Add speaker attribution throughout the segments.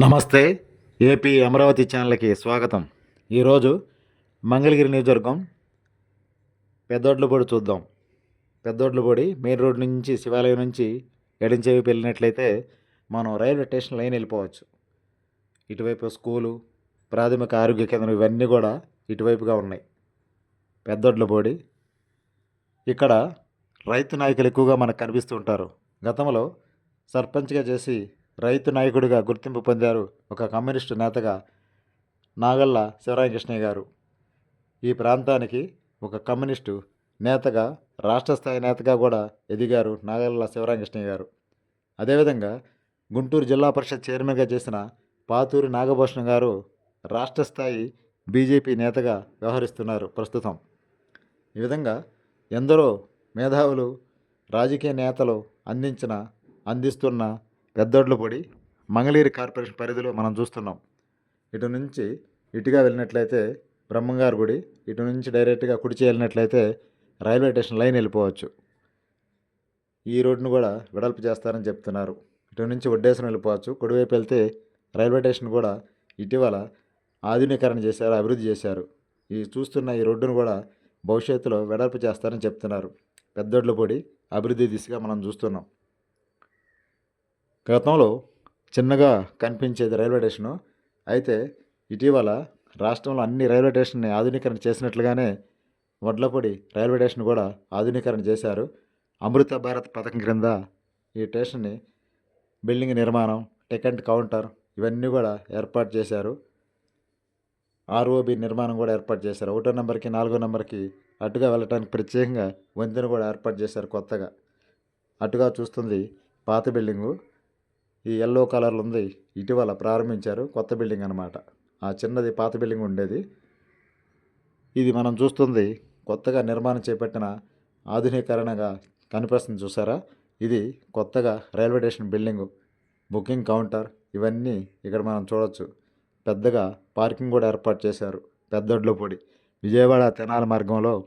Speaker 1: నమస్తే ఏపీ అమరావతి ఛానల్కి స్వాగతం. ఈరోజు మంగళగిరి నియోజకవర్గం పెద్దోడ్లపొడి చూద్దాం. పెద్దోడ్లపొడి మెయిన్ రోడ్ నుంచి శివాలయం నుంచి ఎడంచేవి వెళ్ళినట్లయితే మనం రైల్వే స్టేషన్ లైన్ వెళ్ళిపోవచ్చు. ఇటువైపు స్కూలు ప్రాథమిక ఆరోగ్య కేంద్రం ఇవన్నీ కూడా ఇటువైపుగా ఉన్నాయి. పెద్దోడ్లపొడి ఇక్కడ రైతు నాయకులు ఎక్కువగా మనకు కనిపిస్తూ ఉంటారు. గతంలో సర్పంచ్గా చేసి రైతు నాయకుడిగా గుర్తింపు పొందారు ఒక కమ్యూనిస్టు నేతగా నాగల్ల శివరామకృష్ణయ్య గారు. ఈ ప్రాంతానికి ఒక కమ్యూనిస్టు నేతగా రాష్ట్ర స్థాయి నేతగా కూడా ఎదిగారు నాగల్ల శివరామకృష్ణయ్య గారు. అదేవిధంగా గుంటూరు జిల్లా పరిషత్ చైర్మన్గా చేసిన పాతూరి నాగభూషణ్ గారు రాష్ట్ర స్థాయి బీజేపీ నేతగా వ్యవహరిస్తున్నారు ప్రస్తుతం. ఈ విధంగా ఎందరో మేధావులు రాజకీయ నేతలు అందించిన అందిస్తున్న పెద్దోడ్లపొడి మంగళగిరి కార్పొరేషన్ పరిధిలో మనం చూస్తున్నాం. ఇటు నుంచి ఇటుగా వెళ్ళినట్లయితే బ్రహ్మంగారు గుడి ఇటు నుంచి డైరెక్ట్గా కుడిచి వెళ్ళినట్లయితే రైల్వే స్టేషన్ లైన్ వెళ్ళిపోవచ్చు. ఈ రోడ్డును కూడా వెడల్పు చేస్తారని చెప్తున్నారు. ఇటు నుంచి ఉడ్డేశం వెళ్ళిపోవచ్చు. కుడివైపు వెళ్తే రైల్వే స్టేషన్ కూడా ఇటీవల ఆధునీకరణ చేశారు అభివృద్ధి చేశారు. ఈ చూస్తున్న ఈ రోడ్డును కూడా భవిష్యత్తులో వెడల్పు చేస్తారని చెప్తున్నారు. పెద్దొడ్ల పొడి అభివృద్ధి దిశగా మనం చూస్తున్నాం. గతంలో చిన్నగా కనిపించేది రైల్వే స్టేషను. అయితే ఇటీవల రాష్ట్రంలో అన్ని రైల్వే స్టేషన్ని ఆధునీకరణ చేసినట్లుగానే వడ్లపొడి రైల్వే స్టేషన్ కూడా ఆధునీకరణ చేశారు. అమృత భారత్ పథకం క్రింద ఈ స్టేషన్ని బిల్డింగ్ నిర్మాణం టికెట్ కౌంటర్ ఇవన్నీ కూడా ఏర్పాటు చేశారు. ఆర్ఓబి నిర్మాణం కూడా ఏర్పాటు చేశారు. ఒకటో నెంబర్కి నాలుగో నెంబర్కి అటుగా వెళ్ళటానికి ప్రత్యేకంగా వంతెన కూడా ఏర్పాటు చేశారు కొత్తగా. అటుగా చూస్తుంది పాత బిల్డింగు. ఈ ఎల్లో కలర్లో ఉంది. ఇటీవల ప్రారంభించారు కొత్త బిల్డింగ్ అనమాట ఆ చిన్నది పాత బిల్డింగ్ ఉండేది. ఇది మనం చూస్తుంది కొత్తగా నిర్మాణం చేపట్టిన ఆధునీకరణగా కనిపిస్తుంది చూసారా? ఇది కొత్తగా railway station building booking counter ఇవన్నీ ఇక్కడ మనం చూడొచ్చు. పెద్దగా పార్కింగ్ కూడా ఏర్పాటు చేశారు. పెద్దొడ్ల పొడి. విజయవాడ తెనాల మార్గంలో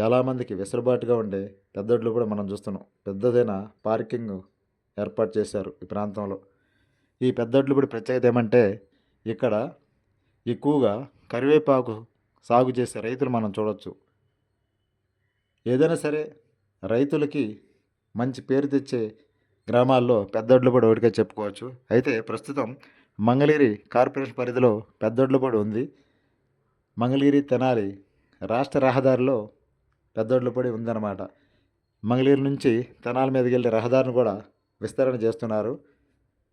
Speaker 1: చాలామందికి వెసులుబాటుగా ఉండే పెద్దొడ్లు కూడా మనం చూస్తున్నాం. పెద్దదైన పార్కింగ్ ఏర్పాటు చేశారు ఈ ప్రాంతంలో. ఈ పెద్దొడ్లు పొడి ప్రత్యేకత ఏమంటే ఇక్కడ ఎక్కువగా కరివేపాకు సాగు చేసే రైతులు మనం చూడవచ్చు ఏదైనా సరే రైతులకి మంచి పేరు తెచ్చే గ్రామాల్లో పెద్దొడ్లపొడి ఒకటిగా చెప్పుకోవచ్చు. అయితే ప్రస్తుతం మంగళగిరి కార్పొరేషన్ పరిధిలో పెద్దొడ్లపొడి ఉంది. మంగళగిరి తెనాలి రాష్ట్ర రహదారిలో పెద్దొడ్లపొడి ఉందన్నమాట. మంగళగిరి నుంచి తెనాలి మీదకి వెళ్ళే రహదారిని కూడా విస్తరణ చేస్తున్నారు.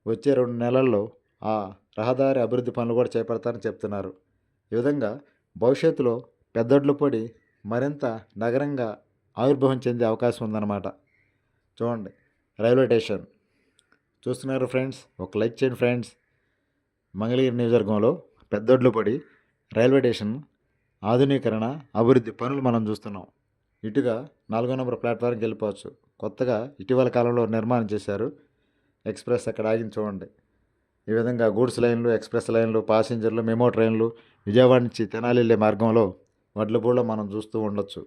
Speaker 1: వచ్చే రెండు నెలల్లో ఆ రహదారి అభివృద్ధి పనులు కూడా చేపడతారని చెప్తున్నారు. ఈ విధంగా భవిష్యత్తులో పెద్దొడ్లపొడి మరింత నగరంగా ఆవిర్భావం చెందే అవకాశం ఉందన్నమాట. చూడండి రైల్వే స్టేషన్. చూస్తున్నారు ఫ్రెండ్స్ ఒక లైక్ చేయండి ఫ్రెండ్స్. మంగళగిరి నియోజకవర్గంలో పెద్దొడ్లపొడి రైల్వే స్టేషన్ ఆధునీకరణ అభివృద్ధి పనులు మనం చూస్తున్నాం. ఇటుగా నాలుగో నెంబర్ ప్లాట్ఫామ్కి వెళ్ళిపోవచ్చు. కొత్తగా ఇటీవల కాలంలో నిర్మాణం చేశారు. ఎక్స్ప్రెస్ అక్కడ ఆగింది చూడండి. ఈ విధంగా గూడ్స్ లైన్లు ఎక్స్ప్రెస్ లైన్లు పాసింజర్లు మెమో ట్రైన్లు విజయవాడ నుంచి తెనాలి వెళ్ళే మార్గంలో వడ్లపూడలో మనం చూస్తూ ఉండొచ్చు.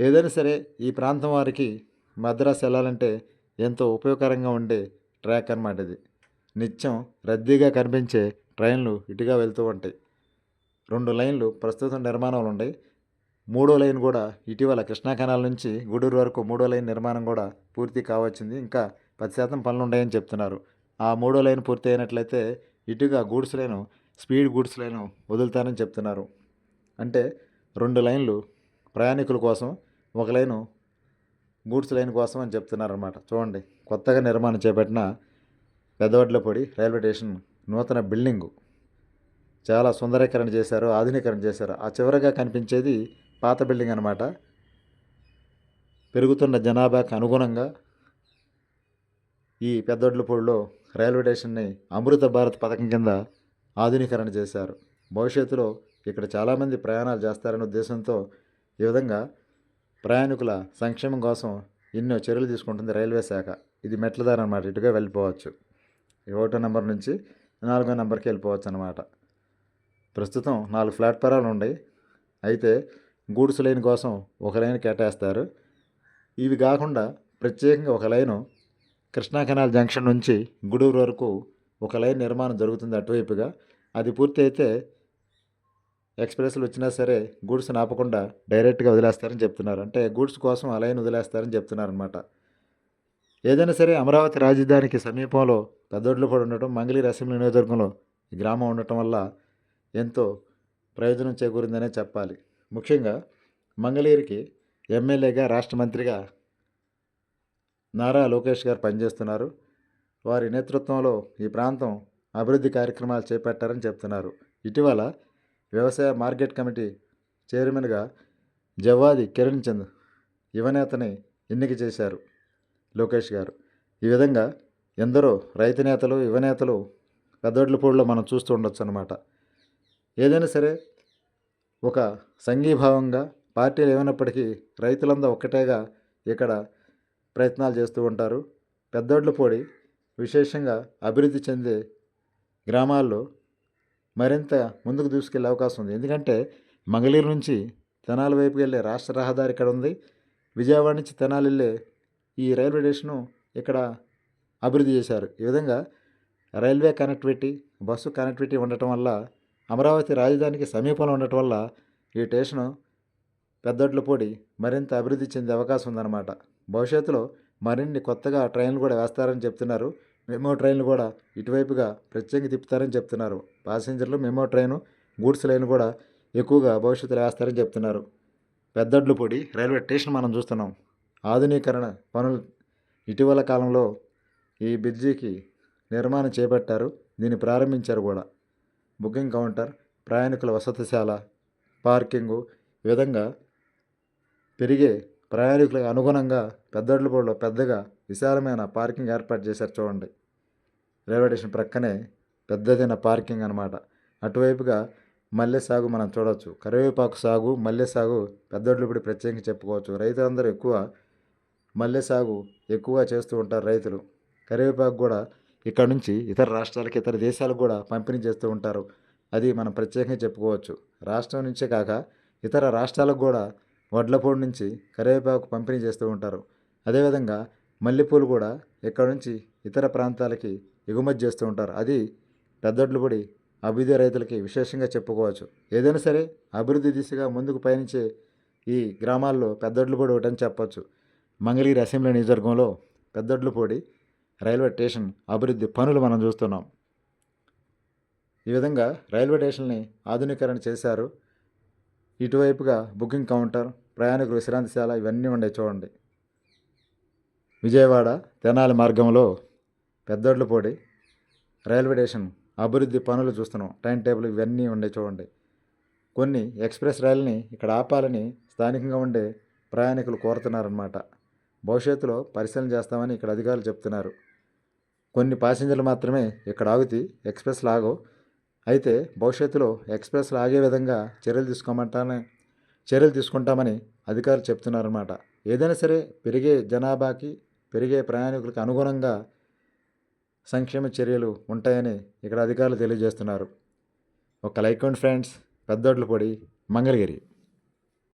Speaker 1: ఏదైనా సరే ఈ ప్రాంతం వారికి మద్రాసు వెళ్ళాలంటే ఎంతో ఉపయోగకరంగా ఉండే ట్రాక్ అన్నమాట ఇది. నిత్యం రద్దీగా కనిపించే ట్రైన్లు ఇటుగా వెళ్తూ ఉంటాయి. రెండు లైన్లు ప్రస్తుతం నిర్మాణంలో ఉన్నాయి. మూడో లైన్ కూడా ఇటీవల కృష్ణా కెనాల్ నుంచి గూడూరు వరకు మూడో లైన్ నిర్మాణం కూడా పూర్తి కావచ్చింది. ఇంకా పది శాతం పనులు ఉన్నాయని చెప్తున్నారు. ఆ మూడో లైన్ పూర్తి అయినట్లయితే ఇటుగా goods line speed goods line వదులుతారని చెప్తున్నారు. అంటే రెండు లైన్లు ప్రయాణికుల కోసం ఒక లైను గూడ్స్ లైన్ కోసం అని చెప్తున్నారు అనమాట చూడండి కొత్తగా నిర్మాణం చేపట్టిన పెద్దవడ్లపొడి రైల్వే స్టేషన్ నూతన బిల్డింగు. చాలా సుందరీకరణ చేశారు ఆధునీకరణ చేశారు. ఆ చివరగా కనిపించేది పాత బిల్డింగ్ అనమాట పెరుగుతున్న జనాభాకు అనుగుణంగా ఈ పెద్దొడ్లపూడిలో రైల్వే స్టేషన్ని అమృత భారత్ పథకం కింద ఆధునీకరణ చేశారు. భవిష్యత్తులో ఇక్కడ చాలామంది ప్రయాణాలు చేస్తారనే ఉద్దేశంతో ఈ విధంగా ప్రయాణికుల సంక్షేమం కోసం ఎన్నో చర్యలు తీసుకుంటుంది రైల్వే శాఖ. ఇది మెట్ల దారి అనమాట ఇటుగా వెళ్ళిపోవచ్చు. ఒకటో నెంబర్ నుంచి నాలుగో నెంబర్కి వెళ్ళిపోవచ్చు అనమాట ప్రస్తుతం నాలుగు ప్లాట్ఫారాలు ఉన్నాయి. అయితే గూడ్స్ లైన్ కోసం ఒక లైన్ కేటాయిస్తారు. ఇవి కాకుండా ప్రత్యేకంగా ఒక లైను కృష్ణా కెనాల్ జంక్షన్ నుంచి గుడూరు వరకు ఒక లైన్ నిర్మాణం జరుగుతుంది అటువైపుగా. అది పూర్తి అయితే ఎక్స్ప్రెస్లు వచ్చినా సరే గూడ్స్ ఆపకుండా డైరెక్ట్గా వదిలేస్తారని చెప్తున్నారు. అంటే గూడ్స్ కోసం ఆ లైన్ వదిలేస్తారని చెప్తున్నారు అనమాట ఏదైనా సరే అమరావతి రాజధానికి సమీపంలో పెద్దొడ్లపూడి ఉండటం మంగళగిరి అసెంబ్లీ నియోజకవర్గంలో గ్రామం ఉండటం వల్ల ఎంతో ప్రయోజనం చేకూరిందనే చెప్పాలి. ముఖ్యంగా మంగళగిరికి ఎమ్మెల్యేగా రాష్ట్ర మంత్రిగా నారా లోకేష్ గారు పనిచేస్తున్నారు. వారి నేతృత్వంలో ఈ ప్రాంతం అభివృద్ధి కార్యక్రమాలు చేపట్టారని చెప్తున్నారు. ఇటీవల వ్యవసాయ మార్కెట్ కమిటీ చైర్మన్గా జవాది కిరణ్ చంద్ యువనేతని ఎన్నిక చేశారు లోకేష్ గారు. ఈ విధంగా ఎందరో రైతు నేతలు యువనేతలు పెద్దోడ్లపూడిలో మనం చూస్తూ ఉండొచ్చు అనమాట ఏదైనా సరే ఒక సంఘీభావంగా పార్టీలు ఏమైనప్పటికీ రైతులందరూ ఒక్కటేగా ఇక్కడ ప్రయత్నాలు చేస్తూ ఉంటారు. పెద్దొడ్లపూడి విశేషంగా అభివృద్ధి చెందే గ్రామాల్లో మరింత ముందుకు దూసుకెళ్ళే అవకాశం ఉంది. ఎందుకంటే మంగళగిరి నుంచి తెనాలి వైపుకి వెళ్ళే రాష్ట్ర రహదారి ఇక్కడ ఉంది. విజయవాడ నుంచి తెనాలి వెళ్ళే ఈ రైల్వే స్టేషను ఇక్కడ అభివృద్ధి చేశారు. ఈ విధంగా రైల్వే కనెక్టివిటీ బస్సు కనెక్టివిటీ ఉండటం వల్ల అమరావతి రాజధానికి సమీపంలో ఉండటం వల్ల ఈ స్టేషను పెద్దొడ్లపూడి మరింత అభివృద్ధి చెందే అవకాశం ఉందన్నమాట. భవిష్యత్తులో మరిన్ని కొత్తగా ట్రైన్లు కూడా వేస్తారని చెప్తున్నారు. మెమో ట్రైన్లు కూడా ఇటువైపుగా ప్రత్యేకంగా తిప్పుతారని చెప్తున్నారు. ప్యాసింజర్లు మెమో ట్రైను గూడ్స్ లైన్ కూడా ఎక్కువగా భవిష్యత్తులో వేస్తారని చెప్తున్నారు. పెద్దొడ్లపూడి రైల్వే స్టేషన్ మనం చూస్తున్నాం. ఆధునీకరణ పనులు ఇటీవల కాలంలో ఈ బ్రిడ్జికి నిర్మాణం చేపట్టారు. దీన్ని ప్రారంభించారు కూడా. బుకింగ్ కౌంటర్ ప్రయాణికుల వసతిశాల పార్కింగు ఈ విధంగా పెరిగే ప్రయాణికులకు అనుగుణంగా పెద్దడ్లపూడిలో పెద్దగా విశాలమైన పార్కింగ్ ఏర్పాటు చేశారు చూడండి. రైల్వే స్టేషన్ ప్రక్కనే పెద్దదైన పార్కింగ్ అనమాట అటువైపుగా మల్లె సాగు మనం చూడవచ్చు కరివేపాకు సాగు మల్లె సాగు పెద్దొడ్లపూడి ప్రత్యేకంగా చెప్పుకోవచ్చు. రైతులందరూ ఎక్కువ మల్లె సాగు ఎక్కువగా చేస్తూ ఉంటారు రైతులు. కరివేపాకు కూడా ఇక్కడ నుంచి ఇతర రాష్ట్రాలకి ఇతర దేశాలకు కూడా పంపిణీ చేస్తూ ఉంటారు. అది మనం ప్రత్యేకంగా చెప్పుకోవచ్చు. రాష్ట్రం నుంచే కాక ఇతర రాష్ట్రాలకు కూడా వడ్లపూడి నుంచి కరివేపాకు పంపిణీ చేస్తూ ఉంటారు. అదేవిధంగా మల్లెపూలు కూడా ఇక్కడ నుంచి ఇతర ప్రాంతాలకి ఎగుమతి చేస్తూ ఉంటారు. అది పెద్దొడ్లపూడి అభివృద్ధి రైతులకి విశేషంగా చెప్పుకోవచ్చు. ఏదైనా సరే అభివృద్ధి దిశగా ముందుకు పయనించే ఈ గ్రామాల్లో పెద్దొడ్లపూడి ఒకటని చెప్పవచ్చు మంగళగిరి అసెంబ్లీ నియోజకవర్గంలో పెద్దొడ్లపూడి రైల్వే స్టేషన్ అభివృద్ధి పనులు మనం చూస్తున్నాం. ఈ విధంగా రైల్వే స్టేషన్ని ఆధునీకరణ చేశారు. ఇటువైపుగా బుకింగ్ కౌంటర్ ప్రయాణికులు విశ్రాంతిశాల ఇవన్నీ ఉండే చూడండి. విజయవాడ తెనాలి మార్గంలో పెద్దొడ్లపూడి రైల్వే స్టేషన్ అభివృద్ధి పనులు చూస్తున్నాం. టైం టేబుల్ ఇవన్నీ ఉండే చూడండి. కొన్ని ఎక్స్ప్రెస్ రైల్ని ఇక్కడ ఆపాలని స్థానికంగా ఉండే ప్రయాణికులు కోరుతున్నారన్నమాట. భవిష్యత్తులో పరిశీలన చేస్తామని ఇక్కడ అధికారులు చెప్తున్నారు. కొన్ని ప్యాసింజర్లు మాత్రమే ఇక్కడ ఆగుతి ఎక్స్ప్రెస్ లాగో అయితే భవిష్యత్తులో ఎక్స్ప్రెస్ ఆగే విధంగా చర్యలు తీసుకోమంటానే చర్యలు తీసుకుంటామని అధికారులు చెప్తున్నారన్నమాట. ఏదైనా సరే పెరిగే జనాభాకి పెరిగే ప్రయాణికులకు అనుగుణంగా సంక్షేమ చర్యలు ఉంటాయని ఇక్కడ అధికారులు తెలియజేస్తున్నారు. ఒక లైక్ అండ్ ఫ్రెండ్స్ పెద్దోడ్ల పొడి మంగళగిరి.